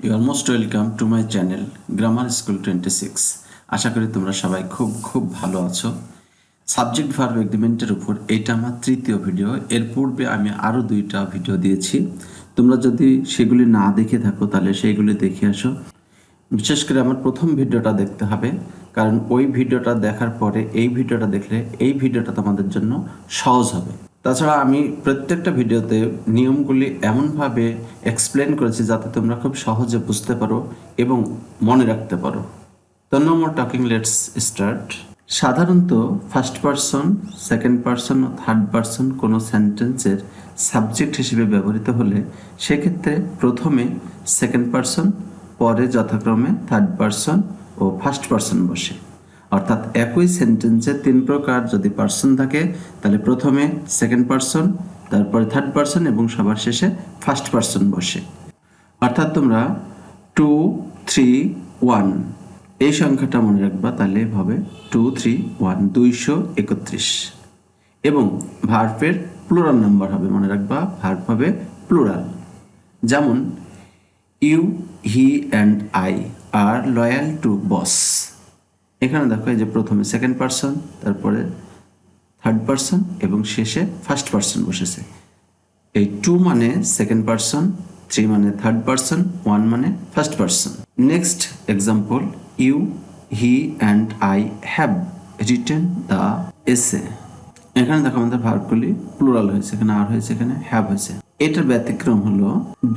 You are most welcome to my channel grammar school twenty six আশা করি তোমরা সবাই খুব খুব ভালো আছো। সাবজেক্ট ভার্ব এগ্রিমেন্টের উপর এইটা আমার তৃতীয় ভিডিও এর পূর্বে আমি আরও দুইটা ভিডিও দিয়েছি। তোমরা যদি সেগুলি না দেখে থাকো, তাহলে সেইগুলি দেখে আসো। বিশেষ করে আমার প্রথম ভিডিওটা দেখতে হবে, কারণ ওই ভিডিওটা দেখার পরে এই ভিডিওটা দেখলে এই ভিডিওটা তোমাদের জন্য সহজ হবে। তাছাড়া আমি প্রত্যেকটা ভিডিওতে নিয়মগুলি এমনভাবে এক্সপ্লেন করেছি যাতে তোমরা খুব সহজে বুঝতে পারো এবং মনে রাখতে পারো। তো no more talking let's start সাধারণত ফার্স্ট পারসন সেকেন্ড পারসন ও থার্ড পারসন কোনো সেন্টেন্সের সাবজেক্ট হিসেবে ব্যবহৃত হলে সেক্ষেত্রে প্রথমে সেকেন্ড পারসন পরে যথাক্রমে থার্ড পারসন ও ফার্স্ট পারসন বসে। অর্থাৎ একই সেন্টেন্সে তিন প্রকার যদি পার্সন থাকে, তাহলে প্রথমে সেকেন্ড পারসন তারপরে থার্ড পারসন এবং সবার শেষে ফার্স্ট পারসন বসে। অর্থাৎ তোমরা টু থ্রি ওয়ান এই সংখ্যাটা মনে রাখবা তাহলে হবে টু থ্রি ওয়ান দুইশো একত্রিশ। এবং ভার্ভের প্লুরাল নাম্বার হবে, মনে রাখবা ভার্ভ হবে প্লুরাল যেমন you he and I are loyal to boss এখানে দেখো এই যে প্রথমে সেকেন্ড পারসন তারপরে থার্ড পারসন এবং শেষে ফার্স্ট পারসন বসেছে। এই টু মানে সেকেন্ড পারসন থ্রি মানে থার্ড পারসন ওয়ান মানে first person next example you he and I have written the essay এখানে দেখো আমাদের ভার্বগুলি প্লুরাল হয়েছে, এখানে আর হয়েছে, এখানে হ্যাভ হয়েছে। এটার ব্যতিক্রম হলো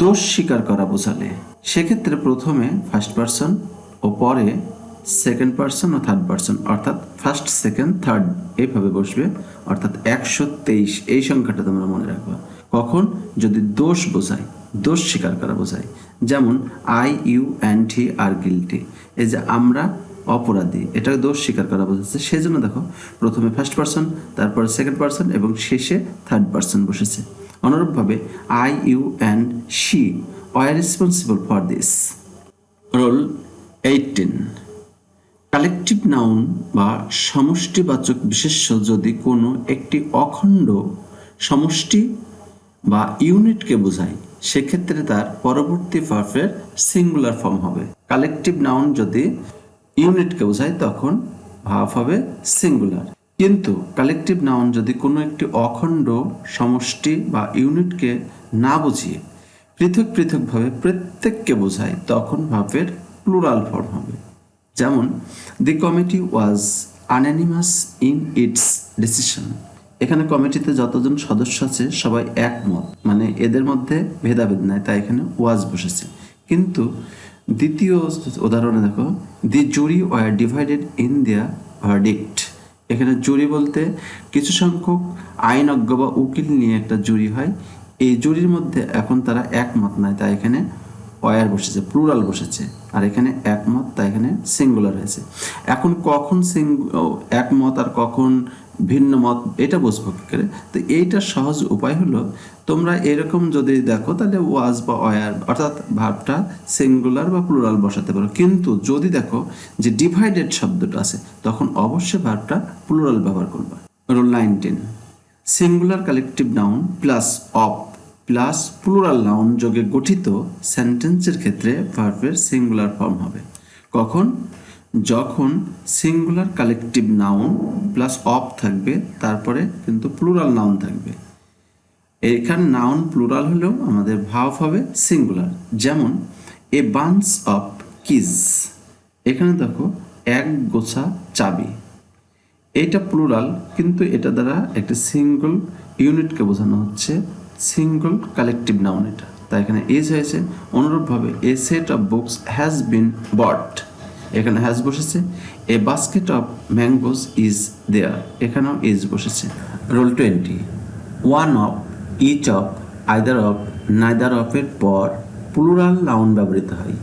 দোষ স্বীকার করা বোঝালে। সেক্ষেত্রে প্রথমে ফার্স্ট পারসন ও পরে সেকেন্ড পারসন ও থার্ড পারসন অর্থাৎ ফার্স্ট সেকেন্ড থার্ড এইভাবে বসবে। অর্থাৎ একশো তেইশ, এই সংখ্যাটা তোমরা মনে রাখবা। কখন? যদি দোষ বোঝায়, দোষ স্বীকার করা বোঝায়। যেমন I you and he are guilty এই যে আমরা অপরাধী এটা দোষ স্বীকার করা বোঝাচ্ছে। সেই জন্য দেখো, প্রথমে ফার্স্ট পারসন তারপর সেকেন্ড পারসন এবং শেষে থার্ড পারসন বসেছে। অনুরূপভাবে I you and she I are responsible for this rule eighteen collective noun বা সমষ্টিবাচক বিশেষ্য যদি কোনো একটি অখণ্ড সমষ্টি বা ইউনিটকে বোঝায়, সেক্ষেত্রে তার পরবর্তী ভার্বের সিঙ্গুলার ফর্ম হবে। কালেকটিভ নাউন যদি ইউনিটকে বোঝায়, তখন ভাব হবে সিঙ্গুলার। কিন্তু কালেকটিভ নাউন যদি কোনো একটি অখণ্ড সমষ্টি বা ইউনিটকে না বুঝিয়ে পৃথক পৃথকভাবে প্রত্যেককে বোঝায়, তখন ভাবের প্লুরাল ফর্ম হবে। যেমন the committee was unanimous in its decision এখানে কমিটিতে যতজন সদস্য আছে, সবাই একমত। মানে এদের মধ্যে ভেদাভেদ নাই, তাই এখানে ওয়াজ বসেছে। কিন্তু দ্বিতীয় উদাহরণে দেখো the jury were divided in their verdict এখানে জুরি বলতে কিছু সংখ্যক আইনজ্ঞ বা উকিল নিয়ে একটা জুরি হয়। এই জুরির মধ্যে এখন তারা একমত নাই, তাই এখানে ওয়ার বসেছে প্লুরাল বসেছে। আর এখানে একমত, তাই এখানে সিঙ্গুলার হয়েছে। এখন কখন একমত আর কখন ভিন্ন মত, এটা বুঝব কি করে? তো এইটার সহজ উপায় হলো, তোমরা এরকম যদি দেখো, তাহলে ওয়াজ বা অয়ার অর্থাৎ ভাবটা সিঙ্গুলার বা প্লুরাল বসাতে পারো। কিন্তু যদি দেখো যে ডিভাইডেড শব্দটা আছে, তখন অবশ্যই ভাবটা প্লুরাল ব্যবহার করবা। Rule nineteen singular collective noun plus of plus plural noun যোগে গঠিত সেন্টেন্সের ক্ষেত্রে ভার্বের সিঙ্গুলার ফর্ম হবে। কখন? যখন singular collective noun plus of থাকবে, তারপরে কিন্তু প্লুরাল নাউন থাকবে। এখানে নাউন প্লুরাল হলেও আমাদের ভাব হবে সিঙ্গুলার। যেমন, এ বান্স অফ কিজ এখানে দেখো, এক গোছা চাবি। এইটা প্লুরাল, কিন্তু এটা দ্বারা একটা সিঙ্গল ইউনিটকে বোঝানো হচ্ছে। সিঙ্গল কালেকটিভ নাউন এটা। তাই এখানে এজ হয়েছে। অনুরূপভাবে a set of books has been bought এখানে হ্যাজ বসেছে। A basket of mangoes is there এখানেও ইজ বসেছে। Rule twenty one of each of either of neither অফের পর প্লুরাল নাউন ব্যবহৃত হয়।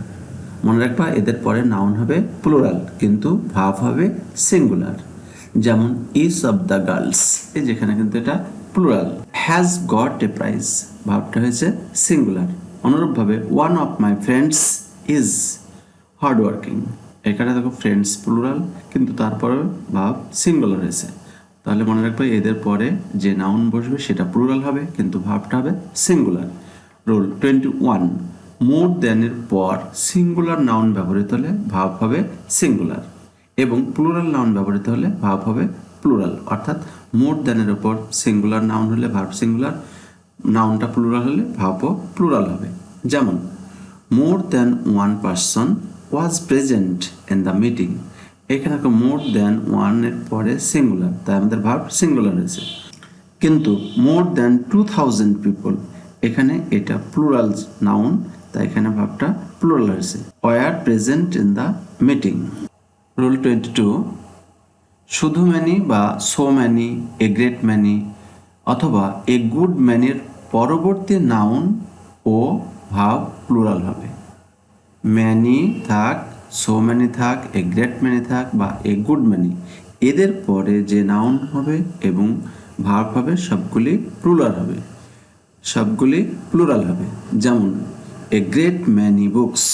মনে রাখবা, এদের পরে নাউন হবে প্লুরাল কিন্তু ভাব হবে সিঙ্গুলার যেমন ইস অফ দ্য গার্লস এই যেখানে কিন্তু এটা plural has got a prize ভাবটা হয়েছে সিঙ্গুলার অনুরূপভাবে one of my friends is hard working এখানে দেখো ফ্রেন্ডস প্লুরাল কিন্তু তারপরে ভাব সিঙ্গুলার হয়েছে। তাহলে মনে রাখবে, এদের পরে যে নাউন বসবে, সেটা প্লুরাল হবে, কিন্তু ভাবটা হবে singular rule twenty one more দ্যানের পর সিঙ্গুলার নাউন ব্যবহৃত হলে ভাব হবে সিঙ্গুলার এবং প্লুরাল নাউন ব্যবহৃত হলে ভাব হবে প্লুরাল অর্থাৎ মোর দ্যানের উপর সিঙ্গুলার নাউন হলে ভার্ব সিঙ্গুলার নাউনটা প্লুরাল হলে ভাবও প্লুরাল হবে। যেমন more than one person was present in the meeting এখানে মোর দ্যান ওয়ানের পরে সিঙ্গুলার তাই আমাদের ভাব সিঙ্গুলার হয়েছে। কিন্তু more than two thousand people এখানে এটা প্লুরাল নাউন তাই এখানে ভাবটা প্লুরাল হয়েছে। Were present in the meeting rule twenty two শুধু ম্যানি বা so many a great many অথবা এ গুড ম্যানির পরবর্তী নাউন ও ভাব প্লুরাল হবে। ম্যানি থাক সো ম্যানি থাক এ গ্রেট ম্যানি থাক বা এ গুড ম্যানি এদের পরে যে নাউন হবে এবং ভার্ব হবে সবগুলি প্লুরাল হবে। সবগুলি প্লুরাল হবে। যেমন a great many books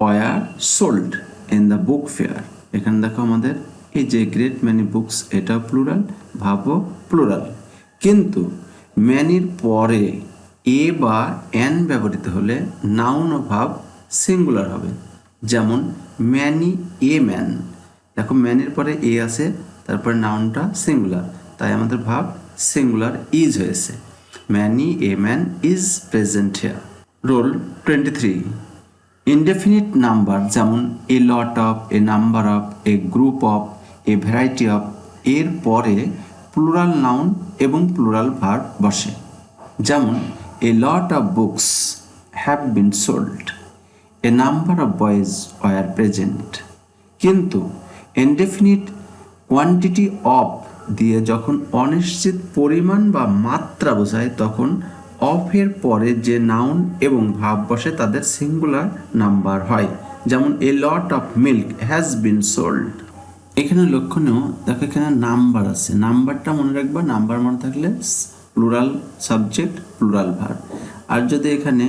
were sold in the book fair এখানে দেখো আমাদের, এই যে গ্রেট ম্যানি বুকস এটা প্লুরাল ভাবও প্লুরাল কিন্তু ম্যানির পরে এ বা এন ব্যবহৃত হলে নাউন ও ভাব সিঙ্গুলার হবে। যেমন ম্যানি এ ম্যান দেখো ম্যানের পরে এ আছে, তারপরে নাউনটা সিঙ্গুলার তাই আমাদের ভাব সিঙ্গুলার ইজ হয়েছে। Many a man is present here rule twenty three indefinite number যেমন a lot of a number of a group of a variety of এর পরে প্লুরাল নাউন এবং প্লুরাল ভার্ব বসে। যেমন a lot of books have been sold a number of boys were present কিন্তু indefinite quantity of দিয়ে যখন অনিশ্চিত পরিমাণ বা মাত্রা বোঝায়, তখন অফের পরে যে নাউন এবং ভাব বসে তাদের সিঙ্গুলার নাম্বার হয়। যেমন a lot of milk has been sold এখানে লক্ষণীয়, দেখো এখানে নাম্বার আছে। নাম্বারটা মনে রাখবা নাম্বার মনে থাকলে প্লুরাল সাবজেক্ট প্লুরাল ভার আর যদি এখানে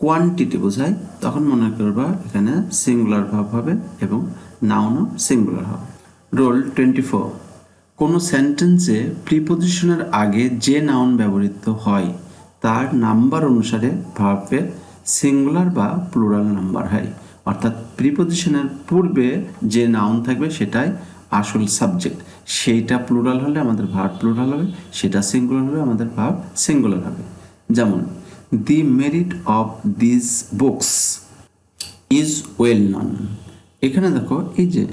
কোয়ান্টিটি বোঝায়, তখন মনে করবা এখানে সিঙ্গুলার ভাব হবে এবং নাউনও সিঙ্গুলার হবে। রোল টোয়েন্টি ফোর কোনো সেন্টেন্সে প্রিপোজিশনের আগে যে নাউন ব্যবহৃত হয় তার নাম্বার অনুসারে ভার্বের সিঙ্গুলার বা প্লুরাল নাম্বার হয়। অর্থাৎ প্রিপোজিশনের পূর্বে যে নাউন থাকবে সেটাই আসল সাবজেক্ট। সেইটা প্লুরাল হলে আমাদের ভার্ব প্লুরাল হবে, সেটা সিঙ্গুলার হলে আমাদের ভার্ব সিঙ্গুলার হবে। যেমন, the merit of this books is well known. এখানে দেখো, এই যে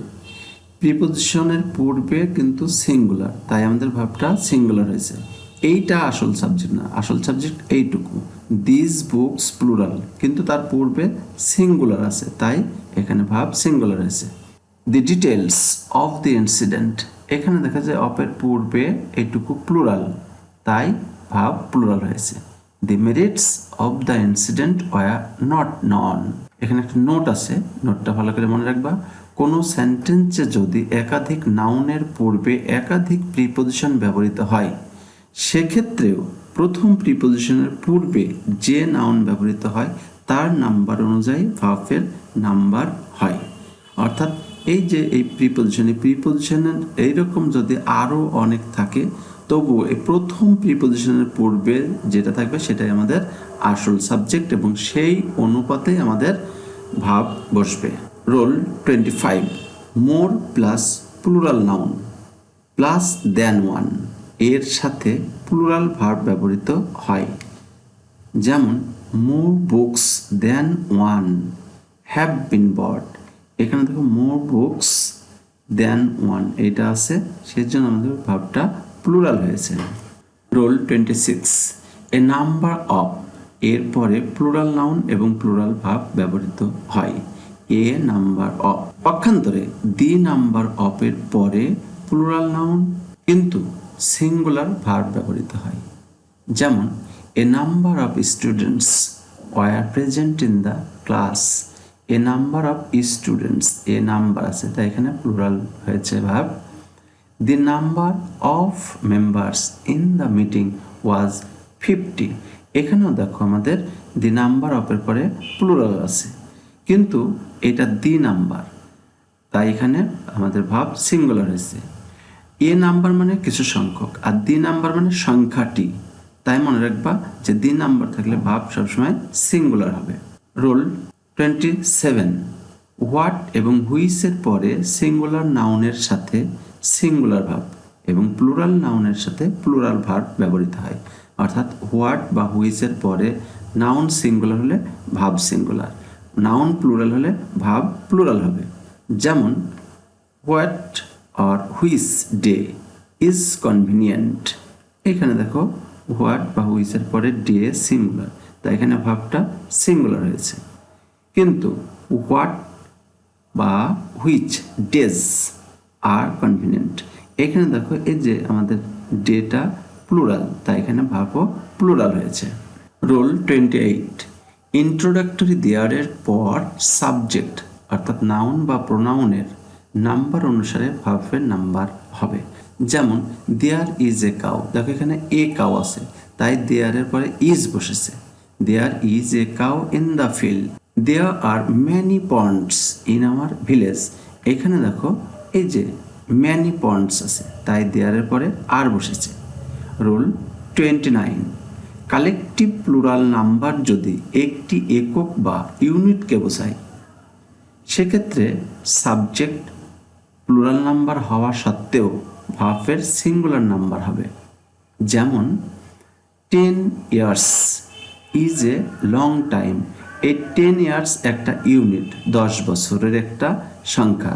প্রিপোজিশনের পূর্বে কিন্তু সিঙ্গুলার, তাই আমাদের ভাবটা সিঙ্গুলার হয়েছে। এইটা আসল সাবজেক্ট না। আসল সাবজেক্ট এইটুকু। দিস বুকস প্লুরাল কিন্তু তার পূর্বে সিঙ্গুলার আছে। তাই এখানে ভাব সিঙ্গুলার হয়েছে the details of the incident এখানে দেখা যায় অপের পূর্বে এইটুকু প্লুরাল তাই ভাব প্লুরাল হয়েছে। The merits of the incident were not known এখানে একটা নোট আছে। নোটটা ভালো করে মনে রাখবা। কোনো সেন্টেন্সে যদি একাধিক নাউনের পূর্বে একাধিক প্রিপোজিশন ব্যবহৃত হয় সেক্ষেত্রেও প্রথম প্রিপোজিশনের পূর্বে যে নাউন ব্যবহৃত হয়, তার নাম্বার অনুযায়ী ভার্বের নাম্বার হয়। অর্থাৎ এই যে এই প্রিপোজিশন এই প্রিপোজিশনের এইরকম যদি আরও অনেক থাকে তবু এই প্রথম প্রিপোজিশনের পূর্বে যেটা থাকবে, সেটাই আমাদের আসল সাবজেক্ট এবং সেই অনুপাতেই আমাদের ভাব বসবে। Rule twenty five more plus plural noun plus than one এর সাথে প্লুরাল ভার্ব ব্যবহৃত হয়। যেমন more books than one have been bought এখানে দেখো মোর বুকস দেন ওয়ান এটা আছে, সেজন্য আমাদের ভাবটা প্লুরাল হয়েছে। Rule twenty six a number of এরপরে প্লুরাল নাউন এবং প্লুরাল ভাব ব্যবহৃত হয়। এ নাম্বার অফ পক্ষান্তরে দি নাম্বার অফ এর পরে প্লুরাল নাউন কিন্তু সিঙ্গুলার ভার্ব ব্যবহৃত হয়। যেমন a number of students were present in the class a number of students a number আছে। তাই এখানে প্লুরাল হয়েছে verb the number of members in the meeting was fifty এখানেও দেখো আমাদের দি নাম্বার অফের পরে প্লুরাল আছে। কিন্তু এটা দি নাম্বার তাই এখানে আমাদের ভাব সিঙ্গুলার হয়েছে। এ নাম্বার মানে কিছু সংখ্যক, আর দি নাম্বার মানে সংখ্যাটি। তাই মনে রাখবা যে দি নাম্বার থাকলে ভাব সবসময় সিঙ্গুলার হবে। রোল টোয়েন্টি সেভেন হোয়াট এবং হুইসের পরে সিঙ্গুলার নাউনের সাথে সিঙ্গুলার ভাব এবং প্লুরাল নাউনের সাথে প্লুরাল ভার্ব ব্যবহৃত হয়। অর্থাৎ হোয়াট বা হুইসের পরে নাউন সিঙ্গুলার হলে ভাব সিঙ্গুলার নাউন প্লুরাল হলে ভাব প্লুরাল হবে। যেমন হোয়াট আর হুইস ডে ইজ কনভিনিয়েন্ট এখানে দেখো হোয়াট বা হুইসের পরে ডে সিঙ্গুলার তাই এখানে ভাবটা সিঙ্গুলার হয়েছে। কিন্তু হোয়াট বা হুইচ ডেজ আর কনভিনিয়েন্ট এখানে দেখো, এই যে আমাদের ডেটা প্লুরাল তাই এখানে ভাবও প্লুরাল হয়েছে। রোল টোয়েন্টি এইট ইন্ট্রোডাক্টরি দেয়ারের পর সাবজেক্ট অর্থাৎ নাউন বা প্রোনাউনের নাম্বার অনুসারে ভার্বের নাম্বার হবে। যেমন, দেয়ার ইজ এ কাউ। দেখো এখানে এ কাউ আছে, তাই দেয়ারের পরে ইজ বসেছে। There is a cow in the field. There are many ponds in our village. এখানে দেখো, এই যে ম্যানি পন্ডস আছে, তাই দেয়ারের পরে আর বসেছে। Rule twenty nine. Collective plural number যদি একটি একক বা ইউনিটকে বোঝায়, সেক্ষেত্রে সাবজেক্ট প্লুরাল নাম্বার হওয়া সত্ত্বেও ভার্বের সিঙ্গুলার নাম্বার হবে। যেমন ten years is a long time এই টেন ইয়ার্স একটা ইউনিট দশ বছরের একটা সংখ্যা।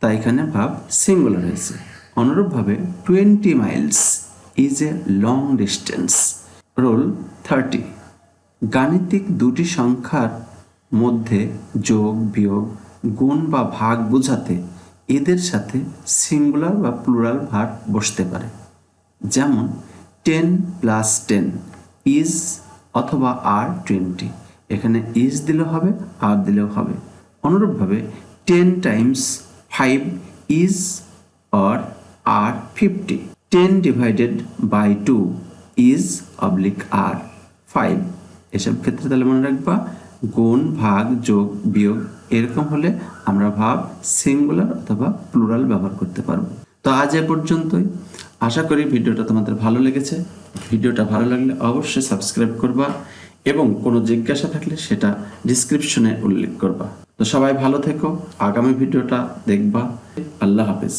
তাই এখানে ভাব সিঙ্গুলার হয়েছে। অনুরূপভাবে twenty miles is a long distance rule thirty গাণিতিক দুটি সংখ্যার মধ্যে যোগ, বিয়োগ, গুণ বা ভাগ বোঝাতে এদের সাথে সিঙ্গুলার বা প্লুরাল ভাগ বসতে পারে। যেমন টেন প্লাস টেন, ইজ অথবা আর টোয়েন্টি। এখানে ইজ দিলেও হবে, আর দিলেও হবে। অনুরূপভাবে ten times five is or are fifty. Ten divided by two is oblique are five. এসব ক্ষেত্রে তাহলে মনে রাখবা গুণ, ভাগ, যোগ, বিয়োগ এরকম হলে আমরা ভাব সিঙ্গুলার অথবা প্লুরাল ব্যবহার করতে পারব। তো আজ এ পর্যন্তই। আশা করি ভিডিওটা তোমাদের ভালো লেগেছে। ভিডিওটা ভালো লাগলে অবশ্যই সাবস্ক্রাইব করবা এবং কোনো জিজ্ঞাসা থাকলে সেটা ডিসক্রিপশনে উল্লেখ করবা। তো সবাই ভালো থেকো। আগামী ভিডিওটা দেখবা। আল্লাহ হাফেজ।